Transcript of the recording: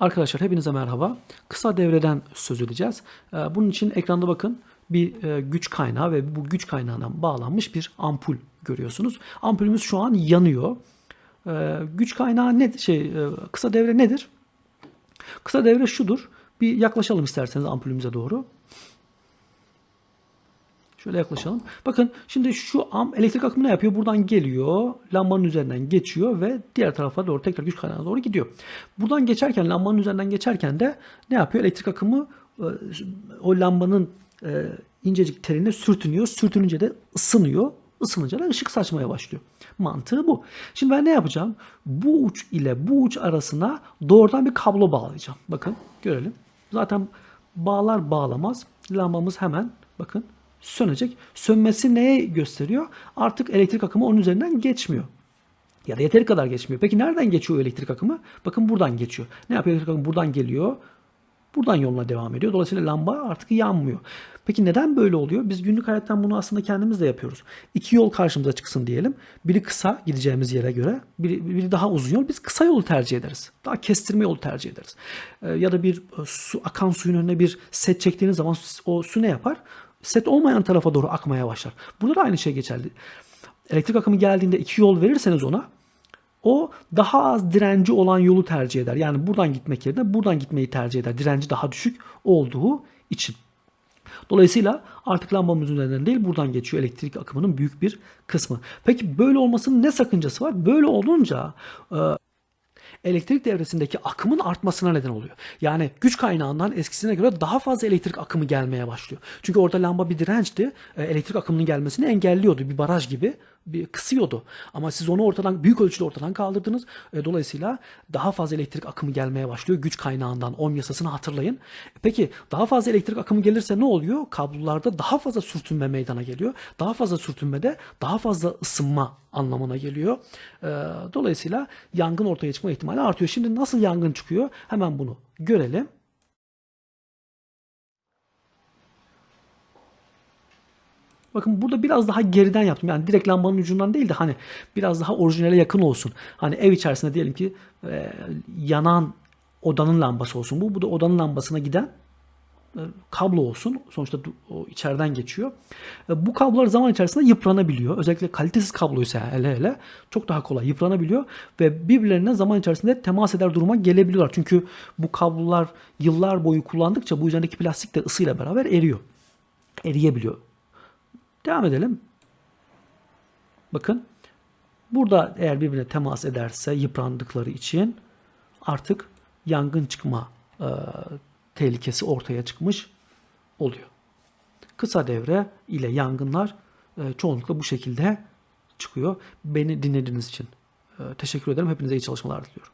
Arkadaşlar hepinize merhaba. Kısa devreden söz edeceğiz. Ee, Bunun için ekranda bakın bir e, güç kaynağı ve bu güç kaynağından bağlanmış bir ampul görüyorsunuz. Ampulümüz şu an yanıyor. Ee, Güç kaynağı ne şey e, kısa devre nedir? Kısa devre şudur. Bir yaklaşalım isterseniz ampulümüze doğru. Şöyle yaklaşalım. Bakın şimdi şu am elektrik akımı ne yapıyor? Buradan geliyor, lambanın üzerinden geçiyor ve diğer tarafa doğru tekrar güç kaynağına doğru gidiyor. Buradan geçerken, lambanın üzerinden geçerken de ne yapıyor? Elektrik akımı e, o lambanın e, incecik teline sürtünüyor. Sürtününce de ısınıyor. Isınınca da ışık saçmaya başlıyor. Mantığı bu. Şimdi ben ne yapacağım? Bu uç ile bu uç arasına doğrudan bir kablo bağlayacağım. Bakın görelim. Zaten bağlar bağlamaz lambamız hemen bakın sönecek. Sönmesi neye gösteriyor? Artık elektrik akımı onun üzerinden geçmiyor. Ya da yeteri kadar geçmiyor. Peki nereden geçiyor elektrik akımı? Bakın buradan geçiyor. Ne yapıyor elektrik akımı? Buradan geliyor. Buradan yoluna devam ediyor. Dolayısıyla lamba artık yanmıyor. Peki neden böyle oluyor? Biz günlük hayattan bunu aslında kendimiz de yapıyoruz. İki yol karşımıza çıksın diyelim. Biri kısa gideceğimiz yere göre, biri, biri daha uzun yol. Biz kısa yolu tercih ederiz. Daha kestirme yolu tercih ederiz. Ee, ya da bir e, su akan suyun önüne bir set çektiğiniz zaman o su ne yapar? Set olmayan tarafa doğru akmaya başlar. Burada da aynı şey geçerli. Elektrik akımı geldiğinde iki yol verirseniz ona o daha az direnci olan yolu tercih eder. Yani buradan gitmek yerine buradan gitmeyi tercih eder. Direnci daha düşük olduğu için. Dolayısıyla artık lambamız üzerinden değil buradan geçiyor elektrik akımının büyük bir kısmı. Peki böyle olmasının ne sakıncası var? Böyle olunca e, elektrik devresindeki akımın artmasına neden oluyor. Yani güç kaynağından eskisine göre daha fazla elektrik akımı gelmeye başlıyor. Çünkü orada lamba bir dirençti. E, Elektrik akımının gelmesini engelliyordu. Bir baraj gibi bir kısıyordu. Ama siz onu ortadan büyük ölçüde ortadan kaldırdınız. E, Dolayısıyla daha fazla elektrik akımı gelmeye başlıyor. Güç kaynağından ohm yasasını hatırlayın. Peki daha fazla elektrik akımı gelirse ne oluyor? Kablolarda daha fazla sürtünme meydana geliyor. Daha fazla sürtünmede daha fazla ısınma anlamına geliyor. E, Dolayısıyla yangın ortaya çıkma ihtimali artıyor. Şimdi nasıl yangın çıkıyor? Hemen bunu görelim. Bakın burada biraz daha geriden yaptım. Yani direkt lambanın ucundan değil de hani biraz daha orijinale yakın olsun. Hani ev içerisinde diyelim ki e, yanan odanın lambası olsun. Bu, bu da odanın lambasına giden e, kablo olsun. Sonuçta o içeriden geçiyor. E, bu kablolar zaman içerisinde yıpranabiliyor. Özellikle kalitesiz kabloysa hele hele çok daha kolay yıpranabiliyor ve birbirlerine zaman içerisinde temas eder duruma gelebiliyorlar. Çünkü bu kablolar yıllar boyu kullandıkça bu üzerindeki plastik de ısıyla beraber eriyor. Eriyebiliyor. Devam edelim. Bakın. Burada eğer birbirine temas ederse yıprandıkları için artık yangın çıkma e, tehlikesi ortaya çıkmış oluyor. Kısa devre ile yangınlar e, çoğunlukla bu şekilde çıkıyor. Beni dinlediğiniz için e, teşekkür ederim. Hepinize iyi çalışmalar diliyorum.